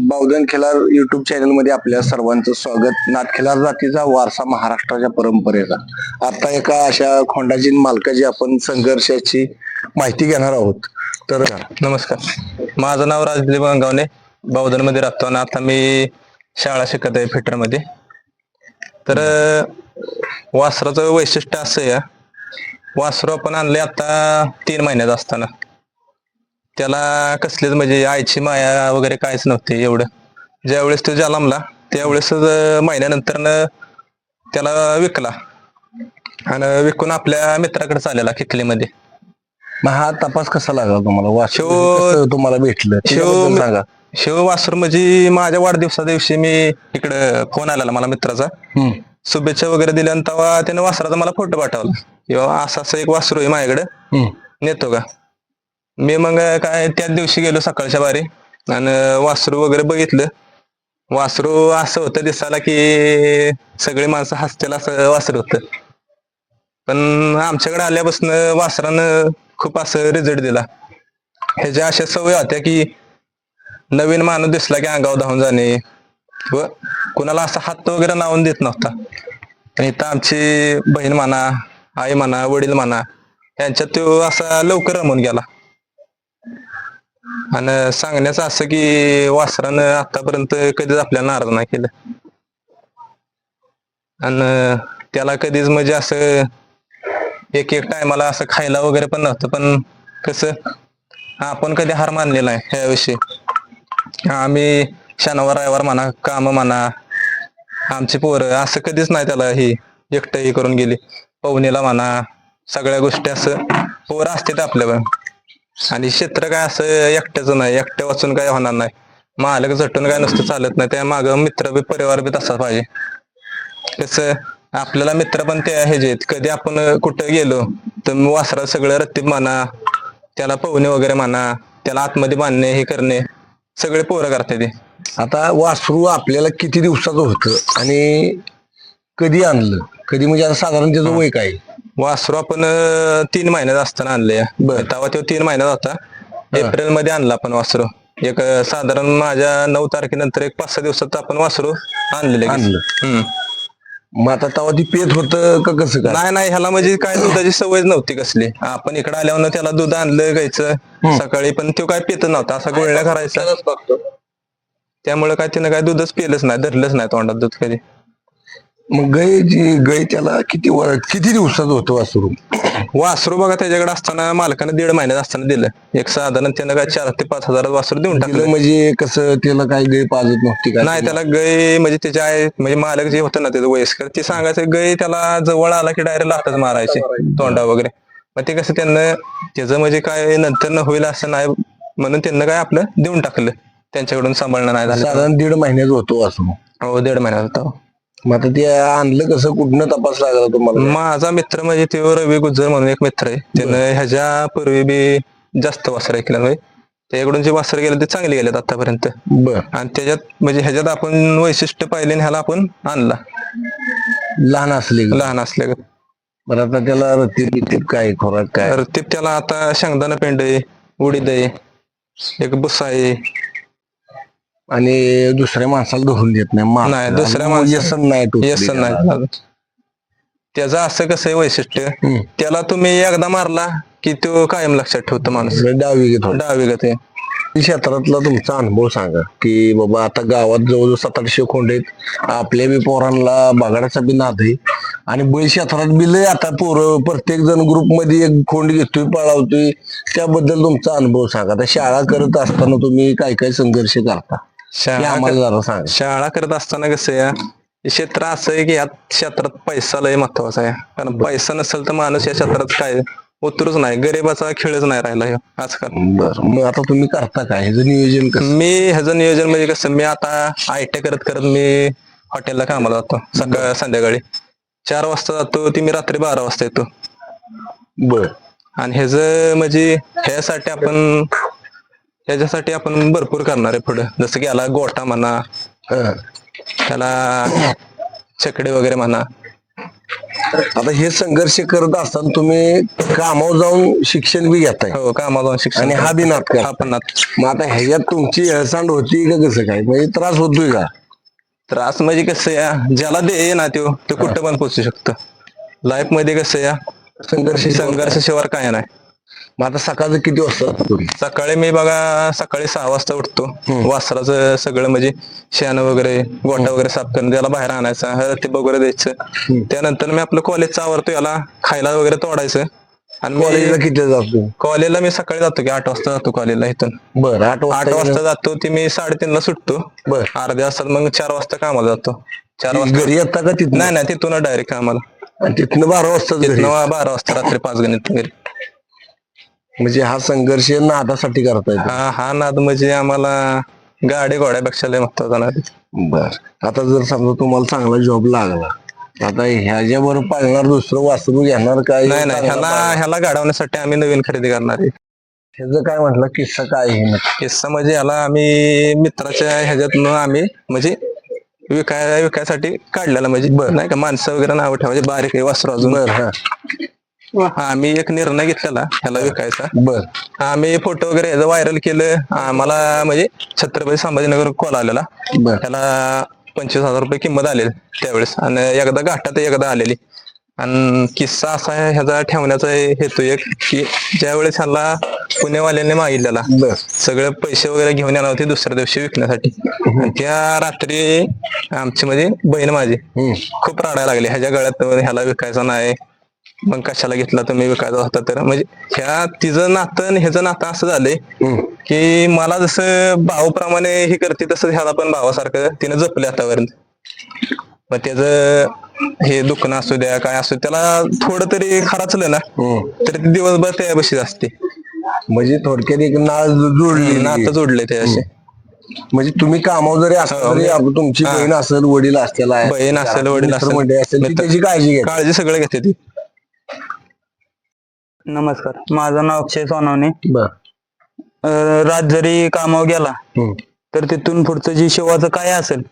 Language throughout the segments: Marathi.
बावधन खिलार युट्यूब चॅनलमध्ये आपल्या सर्वांचं स्वागत. नाथखिलार जातीचा वारसा महाराष्ट्राच्या परंपरेचा. आता एका अशा खोंडाची मालकाची आपण संघर्षाची माहिती घेणार आहोत. तर नमस्कार. माझं नाव राजदीप गंगावणे बावधनमध्ये राहतो आणि आता मी शाळा शिकत आहे फिटरमध्ये तर वासराचं वैशिष्ट्य असं आहे. वासरू आपण आणले आता तीन महिन्यात असताना. त्याला कसलीच म्हणजे आईची माया वगैरे काहीच नव्हती एवढं. ज्यावेळेस तो जन्मला त्यावेळेस महिन्यानंतर त्याला विकला. आणि विकून आपल्या मित्राकडे चाललेला किकलीमध्ये मग हा तपास कसा लागला तुम्हाला? वासरू शिव- कसं तुम्हाला भेटलं? शिव सांगा. शिव वासर म्हणजे माझ्या वाढदिवसा दिवशी मी इकडं फोन आलेला मला मित्राचा. शुभेच्छा वगैरे दिल्या आणि तेव्हा त्याने वासराचा मला फोटो पाठवला. किंवा असं असं एक वासरू आहे माझ्याकडे. नेतो का? मी मग काय त्याच दिवशी गेलो सकाळच्या बारी. आणि वासरू वगैरे बघितलं. वासरू असं होतं दिसायला की सगळी माणसं हसतील असं वासरू होतं. पण आमच्याकडे आल्यापासून वासरानं खूप असं रिझल्ट दिला. ह्याच्या अशा सवय होत्या की नवीन माणूस दिसला की अंगावर धावून जाणे. व कुणाला असा हात वगैरे लावून देत नव्हता. आणि इथं आमची बहीण म्हणा आई म्हणा वडील म्हणा यांच्यात तो असा लवकर रमून गेला. आणि सांगण्याचं असं की वासरानं आतापर्यंत कधीच आपल्याला नाराज नाही केलं. आणि त्याला कधीच म्हणजे असं एक एक टायमाला असं खायला वगैरे पण नव्हतं पण कसं आपण कधी हार मानलेला आहे ह्याविषयी. आम्ही शनिवार रविवार म्हणा काम म्हणा आमची पोरं असं कधीच नाही त्याला ही एकटं हे करून गेली. पवनीला म्हणा सगळ्या गोष्टी असं पोरं असतात आपल्या आणि क्षेत्र काय असं एकट्याच नाही एकट्या वाचून काय होणार नाही. मालक झटून काय नसतं चालत नाही त्या माग मित्र बी परिवार बी तसाच पाहिजे. कसं आपल्याला मित्र पण ते हे जे आहेत. कधी आपण कुठं गेलो तर वासरा सगळं रत्तीब म्हणा त्याला पवने वगैरे म्हणा त्याला आतमध्ये बांधणे हे करणे सगळे पोरं करते ते. आता वासरू आपल्याला किती दिवसाचं होतं आणि कधी आणलं? कधी म्हणजे आता साधारण त्याचं वय काय? वासरू आपण तीन महिन्यात असताना आणले. तेव्हा तो तीन महिन्यात होता. एप्रिलमध्ये आणला आपण वासरू. एक साधारण माझ्या नऊ तारखेनंतर एक पाच सहा दिवसात आपण वासरू आणलेले आणलं. मग आता तेव्हा ती पेत होतं का कसं काय? नाही नाही ह्याला म्हणजे काय दुधाची सवय नव्हती कसली. आपण इकडे आल्यावर त्याला दूध आणलं गायचं सकाळी पण तो काय पित नव्हता. असा गुळण्या करायचा. त्यामुळे काय तिनं काय दूधच पिलंच नाही धरलंच नाही तोंडात दूध कधी. मग गाय जी गाय त्याला किती वर किती दिवसाचं होतं वासरू? वासरू बघा त्याच्याकडे असताना मालकानं दीड महिन्यात असताना दिलं. एक साधारण त्यानं काय चार ते पाच हजार वासरू देऊन टाकलं. म्हणजे कसं त्याला काही गाय पाजत नव्हती का नाही त्याला गय म्हणजे त्याचे आहे म्हणजे मालक जे होतं ना त्याचं वयस्कर ते सांगायचं गय त्याला जवळ आला की डायरेक्ट लातच मारायचे तोंडा वगैरे. मग ते कसं त्यांना त्याचं म्हणजे काय नंतर न होईल असं नाही म्हणून त्यांना काय आपलं देऊन टाकलं. त्यांच्याकडून सांभाळणं नाही झालं. साधारण दीड महिन्याचं होतो वासरू. हो दीड महिन्यात होता. मग आता ते आणलं कसं? कुठनं तपास लागला तुम्हाला? माझा मित्र म्हणजे ते रवी गुज्जर म्हणून एक मित्र आहे. त्यानं ह्याच्या पूर्वी बी जास्त वासर ऐकलं म्हणजे त्याकडून जे वासर गेले ते चांगले गेलेत आतापर्यंत. बर. आणि त्याच्यात म्हणजे ह्याच्यात आपण वैशिष्ट्य पाहिले आणि ह्याला आपण आणला. लहान असले का? लहान असल्या बरं आता त्याला रतीब बितीब काय खोराक काय? तर ते त्याला आता शेंगदाणा पेंड आहे उडीद आहे एक बुसा आहे. आणि दुसऱ्या माणसाला धरून देत नाही दुसऱ्या आणि माणसाला- व्यसन नाही टोचली. येस त्याला. नाही. त्याचं असं कसं आहे वैशिष्ट्य? हम्म. त्याला तुम्ही एकदा मारला की तो कायम लक्षात ठेवतो माणूस. डावी घेत डावीगत आहे. क्षेत्रातला तुमचा अनुभव सांगा की बाबा आता गावात जवळजवळ सात आठशे खोंड आहेत. आपल्या बी पोरांना बगाडाचा बी नाद आहे. आणि बैल क्षेत्रात बी लय आता पोरं प्रत्येक जण ग्रुपमध्ये एक खोंड घेतोय पळावतोय. त्याबद्दल तुमचा अनुभव सांगा. आता शाळा करत असताना तुम्ही काय काय संघर्ष करता? शाळा शाळा करत असताना कसं हे क्षेत्र असं आहे की या क्षेत्रात पैसा लय महत्त्वाचा आहे. कारण पैसा नसेल तर माणूस या क्षेत्रात काय उतरूच नाही गरीबाचा खेळच नाही राहिला आजकाल. बर. मग आता तुम्ही करता काय? ह्याचं नियोजन कसं? मी ह्याचं नियोजन म्हणजे कसं मी आता आय टी करत करत मी हॉटेलला कामाला जातो सकाळ संध्याकाळी. चार वाजता जातो ती मी रात्री बारा वाजता येतो. बर. आणि ह्याचं म्हणजे ह्यासाठी आपण ह्याच्यासाठी आपण भरपूर करणार आहे पुढे. जसं की याला गोटा म्हणा. त्याला चकडे वगैरे म्हणा. आता हे संघर्ष करत असताना तुम्ही कामावर जाऊन शिक्षण बी घेताय. हो कामाला जाऊन शिक्षण आणि हा बी नाद करा. हा पण नाद. मग आता ह्याच्यात तुमची हेळसांड होती का कसं काय? म्हणजे त्रास होतोय का? त्रास म्हणजे कसं या ज्याला दे ना तो तो कुठं पण पोहोचू शकतो. लाईफमध्ये कसं या संघर्ष संघर्ष शिवार काय नाही. मग आता सकाळचं किती वाजता तुम्ही सकाळी मी बघा सकाळी सहा वाजता उठतो. वासराचं सगळं म्हणजे शेण वगैरे गोठा वगैरे साफ करून त्याला बाहेर आणायचा ते वगैरे द्यायचं. त्यानंतर मी आपलं कॉलेजचं आवरतो याला खायला वगैरे तोडायचं. आणि कॉलेजला किती जातो? कॉलेजला मी सकाळी जातो की आठ वाजता जातो कॉलेजला इथून. बर आठ आठ वाजता जातो ते मी साडेतीनला सुटतो. बर. अर्ध्या वाजता मग चार वाजता कामाला जातो. चार वाजता घरी येता का तिथं नाही नाही तिथून डायरेक्ट कामाला. तिथनं बारा वाजता तिथनं बारा वाजता रात्री पाच गणित घरी. म्हणजे हा संघर्ष नादासाठी करता हा हा नाद म्हणजे आम्हाला गाडी घोड्यापेक्षा लय महत्त्वाचा नाद बर. आता जर समजा तुम्हाला चांगला जॉब लागला आता ह्याच्या बरोबर पाळणार दुसरं वासरू घेणार काय? नाही नाही ह्याला ह्याला गाडवण्यासाठी आम्ही नवीन खरेदी करणार आहे. ह्याचं काय म्हटलं? किस्सा काय आहे? नक्की? किस्सा म्हणजे याला आम्ही मित्राच्या ह्याच्यातनं आम्ही म्हणजे विकाय विकायसाठी काढलेला म्हणजे नाही का? माणसं वगैरे नाव ठेवायचे बारीक आहे वासरू अजून. बर हा. आम्ही एक निर्णय घेतलेला ह्याला विकायचा. बर. आम्ही फोटो वगैरे ह्याचं व्हायरल केलं. आम्हाला म्हणजे छत्रपती संभाजीनगर कॉल आलेला. त्याला पंचवीस हजार रुपये किंमत आलेली त्यावेळेस. आणि एकदा घाटात एकदा आलेली. आणि किस्सा असा आहे ह्याचा ठेवण्याचा हेतू एक की ज्या वेळेस ह्याला पुणेवाल्यांनी मागितलेला सगळे पैसे वगैरे घेऊन येणार होते दुसऱ्या दिवशी विकण्यासाठी. त्या रात्री आमची म्हणजे बहीण माझी. खूप राडायला लागली. ह्याच्या गळ्यात ह्याला विकायचा नाही. मग कशाला घेतला तुम्ही? विकायचा होता? तर म्हणजे ह्या तिचं नातं आणि ह्याचं नातं असं झालंय. की मला जसं भावाप्रमाणे हे करते तसं ह्याला पण भावासारखं तिने जपले आतापर्यंत. मग त्याचं हे दुखणं असू द्या काय असू त्याला थोडं तरी खराचलं ना. तरी ते दिवसभर त्या बशीच असते. म्हणजे थोडक्यात एक नाळ जोडली. नातं जोडले ते असे म्हणजे तुम्ही कामावर जरी असला तुमची. बहीण असेल वडील असलेला बहीण असेल, वडील असेल. त्याची काळजी काळजी सगळं घेते ती. नमस्कार. माझं नाव अक्षय सोनवणे. बर. अं, रात जरी कामावर गेला हम्म. तर तिथून पुढचं जी शिवाचं काय असेल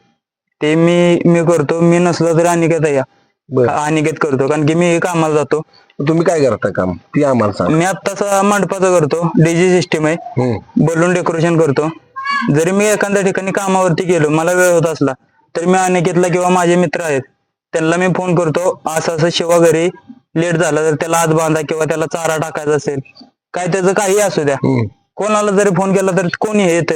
ते मी मी करतो. मी नसलो तरी अनिकेत या. बर. अनिकेत करतो. कारण की मी कामाला जातो. तुम्ही काय करता काम? ती आम्हाला सांग. मी आत्ताच मंडपाचं करतो. डीजी सिस्टीम आहे. हम्म. बलून डेकोरेशन करतो. जरी मी एखाद्या ठिकाणी कामावरती गेलो मला वेळ होत असला तर मी अनिकेतला किंवा माझे मित्र आहेत त्यांना मी फोन करतो. असं असं शिवा घरी लेट झाला तर त्याला आत बांधा किंवा त्याला चारा टाकायचा असेल काय त्याचं काही असू द्या. कोणाला जरी फोन केला तर कोणी येत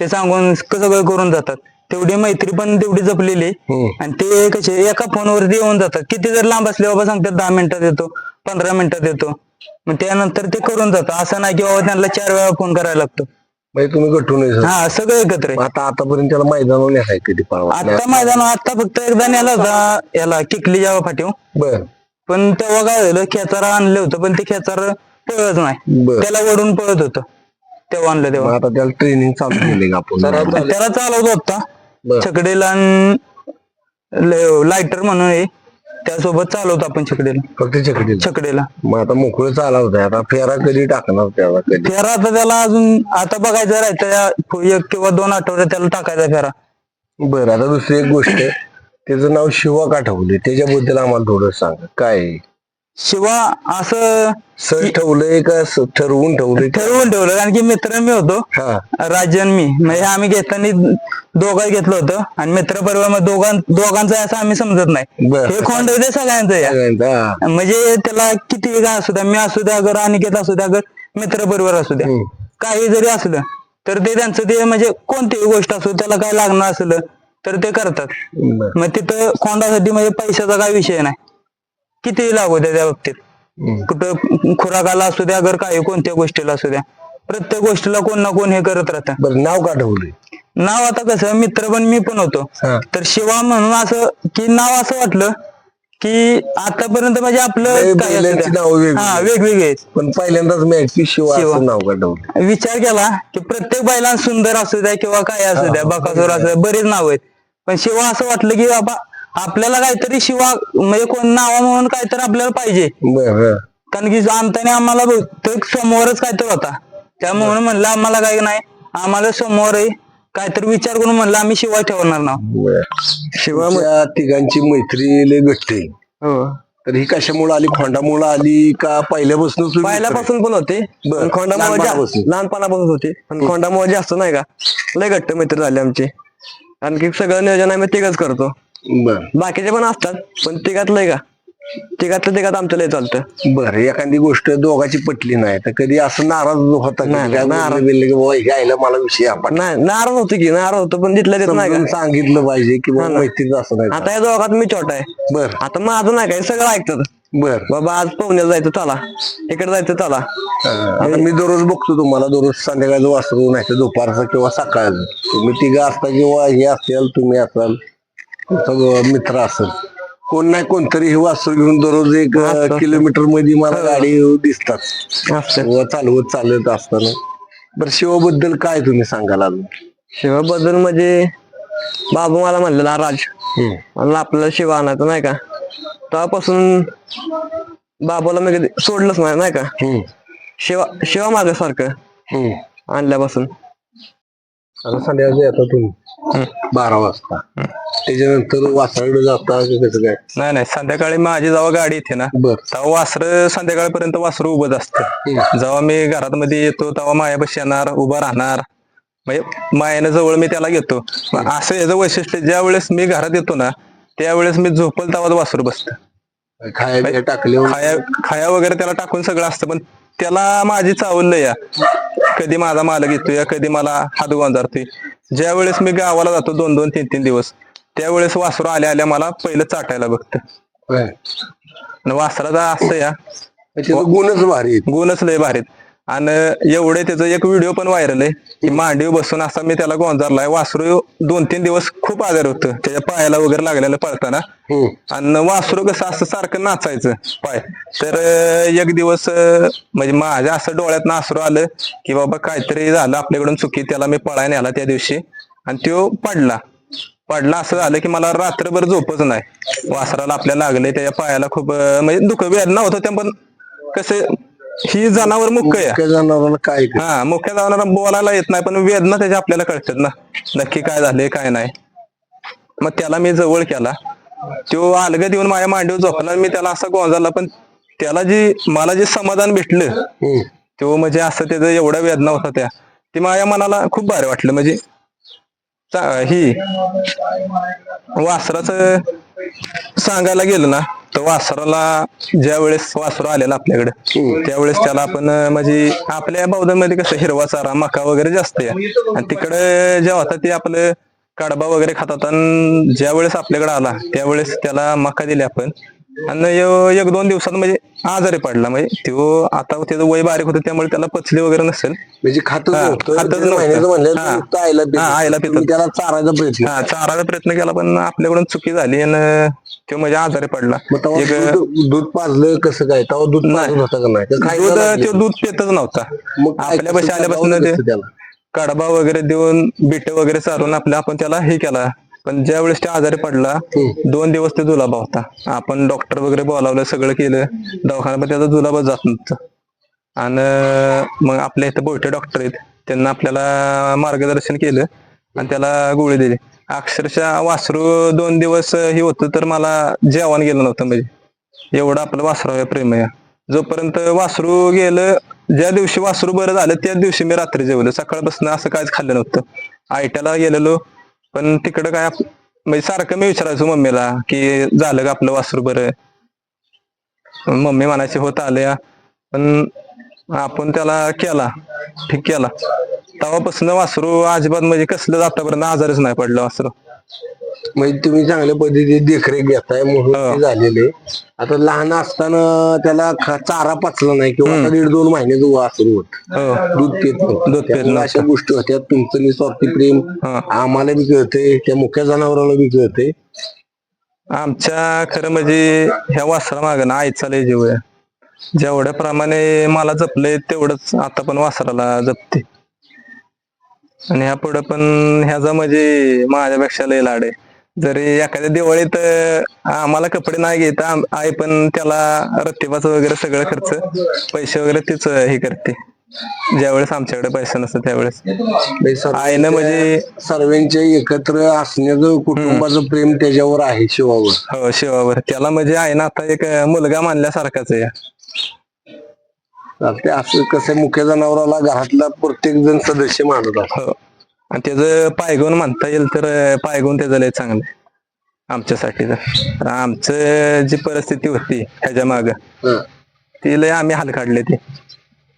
ते सांगून सगळं करून जातात. तेवढी मैत्री पण तेवढी जपलेली. आणि ते कसे एका फोनवरती येऊन जातात. किती जर लांब असले बाबा सांगतात दहा मिनिटात येतो पंधरा मिनिटात येतो. मग त्यानंतर ते करून जातात. असं नाही की बाबा त्यांना चार वेळा फोन करायला लागतो. म्हणजे तुम्ही गठून. हा सगळं एकत्र आता आतापर्यंत त्याला मैदानावर नेहाय कधी पाळवा आता मैदान आता फक्त एकदा नेला होता याला किकली जावा फाटीव बर. पण तेव्हा काय झालं खेचारा आणलं होतं पण ते खेचार पळत नाही. बर. त्याला वडून पळत होतं. तेव्हा आणलं मग तेव्हा आता त्याला ट्रेनिंग चालू केली का आपण? त्याला चालवतो होता. बर. छकडेला लायटर म्हणून आहे त्यासोबत चालवतो आपण छकडेला. फक्त चकडीला छकडेला. मग आता मोकळं चालवत आता फेरा कधी टाकणार त्याला कधी? फेरा आता त्याला अजून आता बघायचं राहायचं एक किंवा दोन आठवड्यात त्याला टाकायचा फेरा. बरं आता दुसरी एक गोष्ट त्याचं नाव शिवा का ठेवले त्याच्याबद्दल आम्हाला थोडं सांग. काय? शिवा असं सर ठेवलंय का? स- ठरवून ठेवलंय? का? ठरवून ठेवलं कारण की मित्र मी होतो. हा. राजन मी. म्हणजे आम्ही घेताना दोघं घेतलं होतं. आणि मित्र परिवार दोघां दोघांचं असं आम्ही समजत नाही. बर. हे खोंड आहे ते सगळ्यांचं आहे. हा. म्हणजे त्याला किती काय असू द्या मी असू द्या अगर अनिकेत असू द्या अगर मित्र परिवार असू द्या. हम्म. काही जरी असलं तर ते त्यांचं ते म्हणजे कोणतीही गोष्ट असो त्याला काय लागणार असलं तर ते करतात. मग तिथं खोंडासाठी म्हणजे पैशाचा काय विषय नाही. किती लागू द्या त्या बाबतीत. कुठं खुराकाला असू द्या अगर काही कोणत्या गोष्टीला असू द्या. प्रत्येक गोष्टीला कोण ना कोण हे करत राहतं. बरं नाव का नाव आता कसं मित्र पण मी पण होतो. तर शिवा म्हणून असं की नाव असं वाटलं की आतापर्यंत म्हणजे लय आपलं काय असू बैलांची. हा वेगवेगळे आहेत. पण पहिल्यांदाच मी ऐकली शिवा शिवा. असं नाव विचार केला की प्रत्येक बैलां सुंदर असू द्या किंवा काय असू द्या बकासूर असू द्या बरेच नाव आहेत. पण शिवा असं वाटलं की बाबा आपल्याला काहीतरी शिवा म्हणजे कोण नावा म्हणून काहीतरी आपल्याला पाहिजे. बर. कारण की आणताना आम्हाला बहुतेक समोरच काहीतरी होता. त्यामुळे म्हणलं आम्हाला काही नाही आम्हाला समोर आहे काहीतरी विचार करून म्हणलं आम्ही शिवाय ठेवणार नाव बर. शिवा तिघांची मैत्री लय घट्ट हो. तर ही कशामुळे आली? खोंडामुळे आली का पहिल्यापासून तुम्ही पहिल्यापासून पण होते. बरं. पण खोंडामुळे जा-. लहानपणापासून. होते. पण खोंडामुळे जास्त नाही का? लय घट्ट मित्र झाले आमचे. आणखी सगळं नियोजन आम्ही तिघच करतो. बर. बाकीचे पण असतात पण तिघात लय का? तिघातलं तिघात आमचं लय चालतं. बर एखादी गोष्ट दोघांची पटली नाही तर कधी असं नाराज होता की? नाही, काय नाराज. बोललं बिललं की बाबा हे आईला मला विषय आपण. नाही नाराज होतो की नाराज होतो पण तिथल्या तिथं नाही का? सांगितलं पाहिजे की मैत्रीच असं नाही आता या दोघात मी छोटा आहे. बर. आता माझं नाही काय सगळं ऐकतात. बर. बाबा आज पाहुण्याला जायचं चला. इकडे जायचं चला. आता मी दररोज बघतो तुम्हाला दररोज संध्याकाळचं वासरू नाही तर दुपारचं किंवा सकाळचं. तुम्ही तिघं असता किंवा हे असेल तुम्ही असाल तुमचा मित्र असेल. कोण नाही कोणतरी हे वासरू घेऊन दररोज एक किलोमीटरमध्ये मला गाडी दिसतात. असं. व चालवत चालत असताना. बरं शिवाबद्दल काय तुम्ही सांगाल अजून? शिवाबद्दल म्हणजे बाबू मला म्हणलेला राज. हम्म. मला आपल्याला शिवा आणायचं नाही का? तेव्हापासून बाबूला मी कधी सोडलंच नाही नाही का? हम्म. शिवा शिवा माग सारखं हम्म. आणल्यापासून. आता संध्याकाळचं येता तुम्ही. बारा वाजता. त्याच्यानंतर वासराकडे जाता की कसं काय? नाही नाही. संध्याकाळी माझी जेव्हा गाडी येते ना बर. तेव्हा वासर संध्याकाळपर्यंत वासरू उभंच असतं. जेव्हा मी घरात मध्ये येतो तेव्हा मायापाशी येणार उभा राहणार. म्हणजे मायानं जवळ मी त्याला घेतो. असं याचं वैशिष्ट्य ज्या वेळेस मी घरात येतो ना त्यावेळेस मी झोपल तेव्हाच वासरू बसतं. खाया बिया टाकले खाया खाया वगैरे त्याला टाकून सगळं असतं पण त्याला माझी चावल या. कधी माझा मालक येतोय कधी मला हात गोंजारतोय ज्या वेळेस मी गावाला जातो दोन दोन तीन तीन दिवस त्यावेळेस वासरू आल्या आल्या मला पहिलं चाटायला बघतं. वासराचा असतं या त्याचं गुणच भारी. गुणच लय भारीत. आणि एवढे त्याचं एक व्हिडिओ पण व्हायरल आहे. की मांडीव बसून असा मी त्याला गोंजारलाय वासरू दोन तीन दिवस खूप आजार होतं. त्याच्या पायाला वगैरे लागलेलं पळताना. आणि वासरू कसं असं सारखं नाचायचं पाय. तर एक दिवस म्हणजे माझ्या असं डोळ्यात नासरू आलं की बाबा काहीतरी झालं आपल्याकडून चुकी त्याला मी पळायला नेला त्या दिवशी. आणि तो पडला. पडला असं झालं की मला रात्रभर झोपच नाही. वासराला आपल्या लागले त्याच्या पायाला खूप म्हणजे दुःख वेदना होत होत्या पण कसं ही जनावर मुख्य आहे. मुख्य जनावरांना काय हा मुख्य जनावर बोलायला येत नाही पण वेदना त्याच्या आपल्याला कळतात ना. नक्की काय झाले काय नाही. मग त्याला मी जवळ केला. तो अलगद येऊन माझ्या मांडीवर झोपला आणि मी त्याला असा गोंजारला पण त्याला जी मला जे समाधान भेटलं हम्म. तो म्हणजे असं त्याचं एवढ्या वेदना होता त्या. ती माझ्या मनाला खूप भारी वाटलं म्हणजे ही वासराचं सांगायला गेलं ना तर वासराला ज्या वेळेस वासरा आलेला आपल्याकडे त्यावेळेस त्याला आपण म्हणजे आपल्या बौद्धांमध्ये कसं हिरवा चारा मका वगैरे जास्त आहे. आणि तिकडे जेव्हा होता ते आपलं कडबा वगैरे खातात आणि ज्या वेळेस आपल्याकडे आला त्यावेळेस त्याला मका दिली आपण. आणि यो- एक दोन दिवसात म्हणजे आजारी पडला. म्हणजे तो आता त्याचं वय बारीक होतं त्यामुळे त्याला पचली वगैरे नसेल. म्हणजे. तुम्ही त्याला चारायचा प्रयत्न हा चारायचा प्रयत्न केला पण आपल्याकडून चुकी झाली आणि तो म्हणजे आजारी पडला. दूध पाजलं कसं काय? तेव्हा दूध नाही. दूध? तो दूध पितच नव्हता. मग आपल्यापाशी आल्यापासून ते कडबा वगैरे देऊन बिट वगैरे चारून आपल्या आपण त्याला हे केला. पण ज्या वेळेस ते आजारी पडला दोन दिवस ते जुलाबा होता. आपण डॉक्टर वगैरे बोलावलं सगळं केलं. दवाखान्यात पण त्याचा जुलाबा जात नव्हतं. आणि मग आपल्या इथं बोयटे डॉक्टर आहेत. त्यांना आपल्याला मार्गदर्शन केलं आणि त्याला गोळी दिली. अक्षरशः वासरू दोन दिवस हे होतं तर मला जेवण गेलं नव्हतं म्हणजे. एवढं आपलं वासरावर प्रेम आहे. जोपर्यंत वासरू गेलं ज्या दिवशी वासरू बरं झालं त्याच दिवशी मी रात्री जेवलो. सकाळपासून असं काहीच खाल्लं नव्हतं. आयट्याला गेलेलो. पण तिकडं काय म्हणजे सारखं मी विचारायचो मम्मीला की झालं का आपलं वासरू बरं? मम्मी म्हणायची होत आल्या पण आपण त्याला केला ठीक केला. तेव्हापासून वासरू अजिबात म्हणजे कसलं आतापर्यंत आजारच नाही पडलं वासरू. म्हणजे तुम्ही चांगल्या पद्धतीने देखरेख घेताय म्हणून हो. झालेले आता लहान असताना त्याला चारा पाचला नाही किंवा आता दीड दोन महिन्याचं वासरू होत हो दूध पित. दूध. अशा गोष्टी होत्या तुमचं निस्वार्थी प्रेम हा. आम्हाला बी कळतंय त्या मुख्य जनावराला बी कळतंय आमच्या खरं म्हणजे ह्या वासरा माग ना आईचा लय जीव आहे जेवढ्या प्रमाणे मला जपलंय तेवढंच आता पण वासराला जपते आणि ह्या पुढे पण ह्याचा म्हणजे माझ्यापेक्षा लय लाड आहे. जरी एखाद्या दिवाळीत आम्हाला कपडे नाही घेत आई पण त्याला रत्तीबाचं वगैरे सगळं खर्च पैसे वगैरे तीच हे करते. ज्यावेळेस आमच्याकडे पैसा नसतो त्यावेळेस. आईनं म्हणजे सर्वांचे एकत्र असण्याचं कुटुंबाचं प्रेम त्याच्यावर आहे शिवावर. हो शिवावर. त्याला म्हणजे आहे ना आता एक मुलगा मानल्यासारखाच आहे. ते असं कसं मुख्य जनावराला घरातला प्रत्येक जण सदस्य मानत असतो. हो. आणि त्याचं पायगुण म्हणता येईल तर पायगुण त्याचं लय चांगलं आहे. आमच्यासाठी तर. आमचं जी परिस्थिती होती ह्याच्या माग. ती लय आम्ही हाल काढले ते.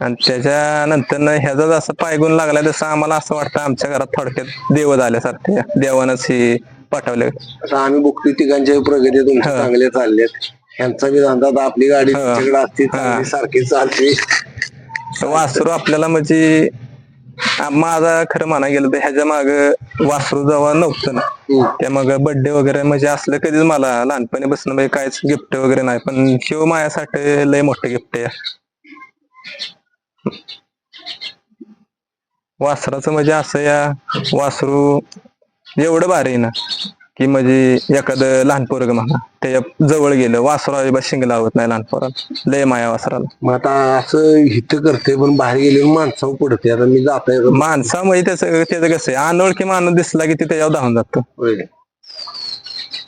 आणि त्याच्यानंतर ह्याचा जसा पायगुण लागला तसं आम्हाला असं वाटतं आमच्या घरात थोडक्यात देव झाल्यासारखे. देवानच हे पाठवले. आम्ही बघतोय तिघांच्या प्रगती तुमच्या. चांगल्या चालल्यात. बी धंदा आता आपली गाडी हा. असते चांगली. सारखी चालते वासरू आपल्याला म्हणजे आ- माझा खरं म्हणा गेलं तर ह्याच्या माग वासरू जेव्हा नव्हतं ना. त्या मग बर्थडे वगैरे म्हणजे असलं कधीच मला लहानपणी बसणं म्हणजे काहीच गिफ्ट वगैरे नाही पण शिव माझ्यासाठी लय मोठं गिफ्ट आहे वासराचं म्हणजे असं या वासरू एवढं भारी आहे ना की म्हणजे एखादं लहान पोरग म्हणा त्याच्याजवळ गेलं वासरू अजिबात शिंग लावत नाही लहान पोराला. लय माया वासराला. मग आता असं हित करते पण बाहेर गेले माणसावर पडते आता मी जाता येतो माणसामुळे त्याचं त्याचं कसं आहे अनोळखी माणूस दिसला की ते त्याच्यावर धावून जातो.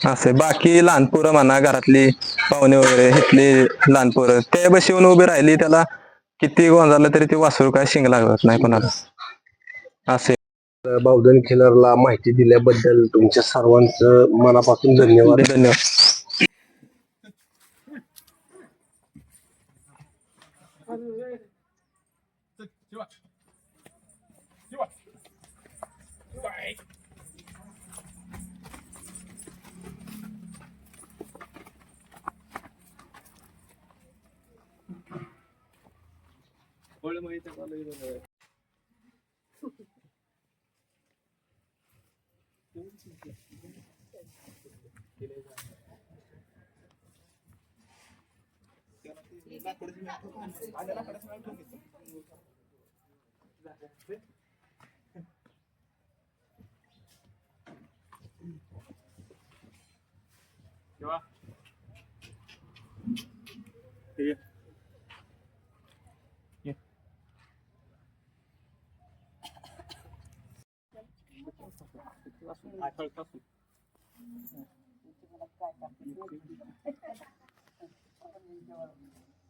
असे बाकी लहान पोरं म्हणा घरातली पाहुणे वगैरे इथली लहान पोरं त्या बशी येऊन उभी राहिली त्याला किती गोंजारलं तरी ते वासरू काय शिंग लागत नाही कोणाला. असे बावधन खिलरला माहिती दिल्याबद्दल तुमच्या सर्वांचं मनापासून धन्यवाद. धन्यवाद. Chưa? Kìa. Kìa. Ai thôi, thôi. Thank you.